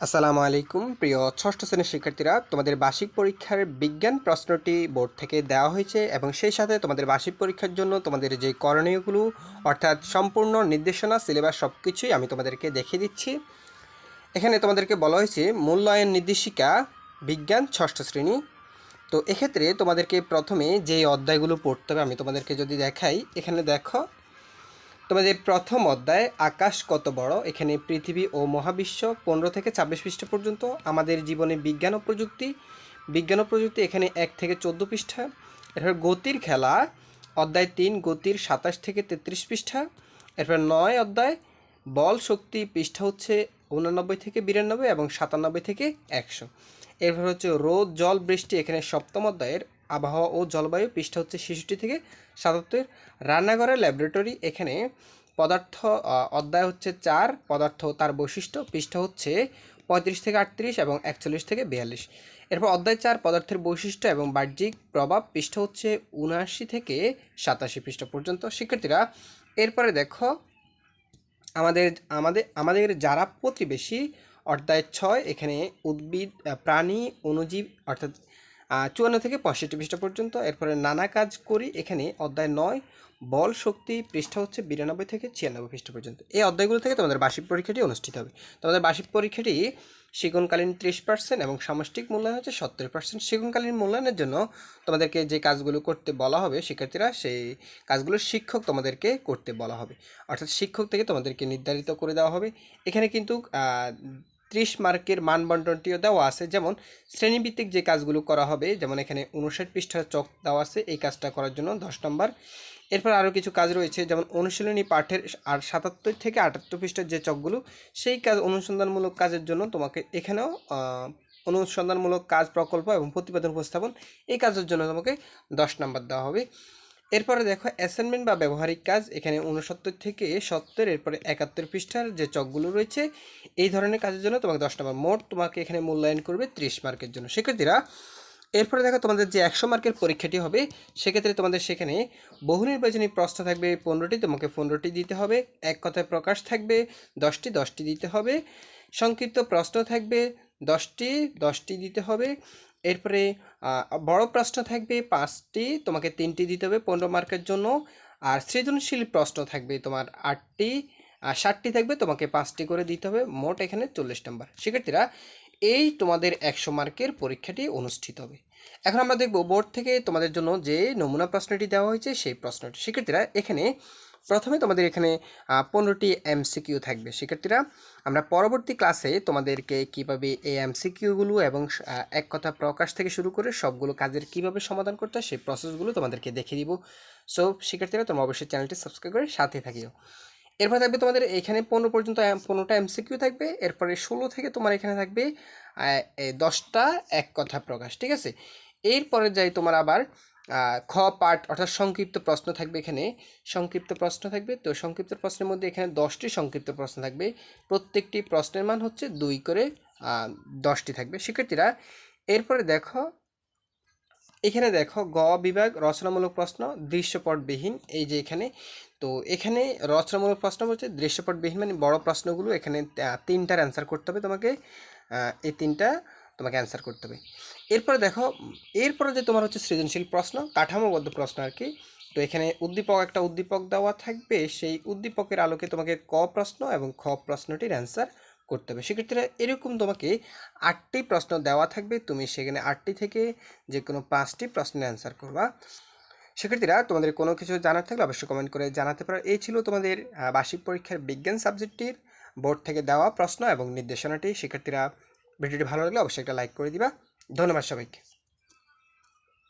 আসসালামু আলাইকুম, প্রিয় ষষ্ঠ শ্রেণির শিক্ষার্থীরা। তোমাদের বার্ষিক পরীক্ষার বিজ্ঞান প্রশ্নটি বোর্ড থেকে দেওয়া হয়েছে এবং সেই সাথে তোমাদের বার্ষিক পরীক্ষার জন্য তোমাদের যে করণীয়গুলো, অর্থাৎ সম্পূর্ণ নির্দেশনা, সিলেবাস সব কিছুই আমি তোমাদেরকে দেখিয়ে দিচ্ছি। এখানে তোমাদেরকে বলা হয়েছে, মূল্যায়ন নির্দেশিকা, বিজ্ঞান ষষ্ঠ শ্রেণি। তো এক্ষেত্রে তোমাদেরকে প্রথমে যে অধ্যায়গুলো পড়তে হবে আমি তোমাদেরকে যদি দেখাই, এখানে দেখো তোমাদের প্রথম অধ্যায়, আকাশ কত বড়, এখানে পৃথিবী ও মহাবিশ্ব পনেরো থেকে ছাব্বিশ পৃষ্ঠা পর্যন্ত, আমাদের জীবনে বিজ্ঞান ও প্রযুক্তি। বিজ্ঞান ও প্রযুক্তি এখানে এক থেকে চোদ্দ পৃষ্ঠা। এরপর গতির খেলা, অধ্যায় তিন, গতির সাতাশ থেকে তেত্রিশ পৃষ্ঠা। এরপর নয় অধ্যায়, বল শক্তি পৃষ্ঠা হচ্ছে উনানব্বই থেকে বিরানব্বই এবং সাতানব্বই থেকে একশো। এরপর হচ্ছে রোদ, জল, বৃষ্টি, এখানে সপ্তম অধ্যায়ের আবহাওয়া ও জলবায়ু পৃষ্ঠা হচ্ছে ছেষট্টি থেকে সাতাত্তর। রান্নাঘরের ল্যাবরেটরি এখানে পদার্থ অধ্যায় হচ্ছে চার, পদার্থ তার বৈশিষ্ট্য পৃষ্ঠা হচ্ছে পঁয়ত্রিশ থেকে আটত্রিশ এবং একচল্লিশ থেকে বিয়াল্লিশ। এরপর অধ্যায় চার, পদার্থের বৈশিষ্ট্য এবং বাহ্যিক প্রভাব পৃষ্ঠা হচ্ছে উনআশি থেকে সাতাশি পৃষ্ঠা পর্যন্ত। শিক্ষার্থীরা, এরপরে দেখো আমাদের আমাদের আমাদের যারা প্রতিবেশী, অধ্যায় ছয় এখানে উদ্ভিদ প্রাণী অণুজীব অর্থাৎ চুয়ান্ন থেকে পঁয়ষট্টি পৃষ্ঠা পর্যন্ত। এরপরে নানা কাজ করি। এখানে অধ্যায় নয়, বল শক্তি পৃষ্ঠা হচ্ছে বিরানব্বই থেকে ছিয়ানব্বই পৃষ্ঠা পর্যন্ত। এই অধ্যায়গুলো থেকে তোমাদের বার্ষিক পরীক্ষাটি অনুষ্ঠিত হবে। তোমাদের বার্ষিক পরীক্ষাটি সেগুনকালীন ত্রিশ পার্সেন্ট এবং সামষ্টিক মূল্যায়ন হচ্ছে সত্তর পার্সেন্ট। সেগুনকালীন মূল্যায়নের জন্য তোমাদেরকে যে কাজগুলো করতে বলা হবে, শিক্ষার্থীরা সেই কাজগুলো শিক্ষক তোমাদেরকে করতে বলা হবে। অর্থাৎ শিক্ষক থেকে তোমাদেরকে নির্ধারিত করে দেওয়া হবে। এখানে কিন্তু ত্রিশ মার্কের মানবন্টনটিও দেওয়া আছে। যেমন, শ্রেণীভিত্তিক যে কাজগুলো করা হবে, যেমন এখানে উনষাট পৃষ্ঠার চক দেওয়া আছে, এই কাজটা করার জন্য দশ নম্বর। এরপর আরও কিছু কাজ রয়েছে, যেমন অনুশীলনী পাঠের আর সাতাত্তর থেকে আটাত্তর পৃষ্ঠার যে চকগুলো, সেই কাজ অনুসন্ধানমূলক কাজের জন্য তোমাকে এখানেও অনুসন্ধানমূলক কাজ প্রকল্প এবং প্রতিবেদন উপস্থাপন, এই কাজের জন্য তোমাকে দশ নাম্বার দেওয়া হবে। এরপরে দেখো অ্যাসাইনমেন্ট বা ব্যবহারিক কাজ এখানে উনসত্তর থেকে সত্তর, এরপরে একাত্তর পৃষ্ঠার যে চকগুলো রয়েছে, এই ধরনের কাজের জন্য তোমাকে দশ নম্বর মোট তোমাকে এখানে মূল্যায়ন করবে ত্রিশ মার্কের জন্য। শিক্ষার্থীরা এরপরে দেখো, তোমাদের যে একশো মার্কের পরীক্ষাটি হবে, সেক্ষেত্রে তোমাদের সেখানে বহু নির্বাচনী প্রশ্ন থাকবে, পনেরোটি তোমাকে পনেরোটি দিতে হবে, এক কথায় প্রকাশ থাকবে, দশটি দশটি দিতে হবে, সংক্ষিপ্ত প্রশ্ন থাকবে, দশটি দশটি দিতে হবে এরপরে বড় প্রশ্ন থাকবে পাঁচটি, তোমাকে তিনটি দিতে হবে পনেরো মার্কের জন্য। আর সৃজনশীল প্রশ্ন থাকবে তোমার আটটি, আর ষাটটি থাকবে তোমাকে পাঁচটি করে দিতে হবে, মোট এখানে চল্লিশ নাম্বার। শিক্ষার্থীরা, এই তোমাদের একশো মার্কের পরীক্ষাটি অনুষ্ঠিত হবে। এখন আমরা দেখব বোর্ড থেকে তোমাদের জন্য যে নমুনা প্রশ্নটি দেওয়া হয়েছে, সেই প্রশ্নটি। শিক্ষার্থীরা, এখানে প্রথমে তোমাদের এখানে পনেরোটি এমসিকিউ থাকবে। শিক্ষার্থীরা, আমরা পরবর্তী ক্লাসে তোমাদেরকে কীভাবে এই এমসিকিউগুলো এবং এক কথা প্রকাশ থেকে শুরু করে সবগুলো কাজের কীভাবে সমাধান করতে হয়, সেই প্রসেসগুলো তোমাদেরকে দেখিয়ে দিব। সো শিক্ষার্থীরা, তোমরা অবশ্যই চ্যানেলটি সাবস্ক্রাইব করে সাথে থাকিও। এরপর থাকবে তোমাদের এখানে পনেরো পর্যন্ত পনেরোটা এমসিকিউ থাকবে। এরপরে ষোলো থেকে তোমার এখানে থাকবে দশটা এক কথা প্রকাশ, ঠিক আছে? এরপরে যাই তোমার আবার খ পার্ট অর্থাৎ সংক্ষিপ্ত প্রশ্ন থাকবে এখানে। সংক্ষিপ্ত প্রশ্ন থাকবে। তো সংক্ষিপ্ত প্রশ্নের মধ্যে এখানে দশটি সংক্ষিপ্ত প্রশ্ন থাকবে। প্রত্যেকটি প্রশ্নের মান হচ্ছে দুই করে দশটি থাকবে। শিক্ষার্থীরা, এরপরে দেখো, এখানে দেখো, গ বিভাগ রচনামূলক প্রশ্ন, দৃশ্যপটবিহীন, এই যে এখানে। তো এখানে রচনামূলক প্রশ্ন বলছে, দৃশ্যপটবিহীন মানে বড় প্রশ্নগুলো এখানে তিনটার অ্যান্সার করতে হবে তোমাকে। এই তিনটা তোমাকে অ্যান্সার করতে হবে। এরপরে দেখো, এরপরে যে তোমার হচ্ছে সৃজনশীল প্রশ্ন, কাঠামোবদ্ধ প্রশ্ন আর কি। তো এখানে উদ্দীপক, একটা উদ্দীপক দেওয়া থাকবে, সেই উদ্দীপকের আলোকে তোমাকে ক প্রশ্ন এবং খ প্রশ্নটির অ্যান্সার করতে হবে। সেক্ষেত্রে এরকম তোমাকে আটটি প্রশ্ন দেওয়া থাকবে, তুমি সেখানে আটটি থেকে যে কোনো পাঁচটি প্রশ্নের অ্যান্সার করবা। শিক্ষার্থীরা, তোমাদের কোনো কিছু জানার থাকলে অবশ্যই কমেন্ট করে জানাতে পারো। এই ছিল তোমাদের বার্ষিক পরীক্ষার বিজ্ঞান সাবজেক্টটির বোর্ড থেকে দেওয়া প্রশ্ন এবং নির্দেশনাটি। শিক্ষার্থীরা ভিডিওটি ভালো লাগলে অবশ্যই একটা লাইক করে দিবা। ধন্যবাদ সবাইকে।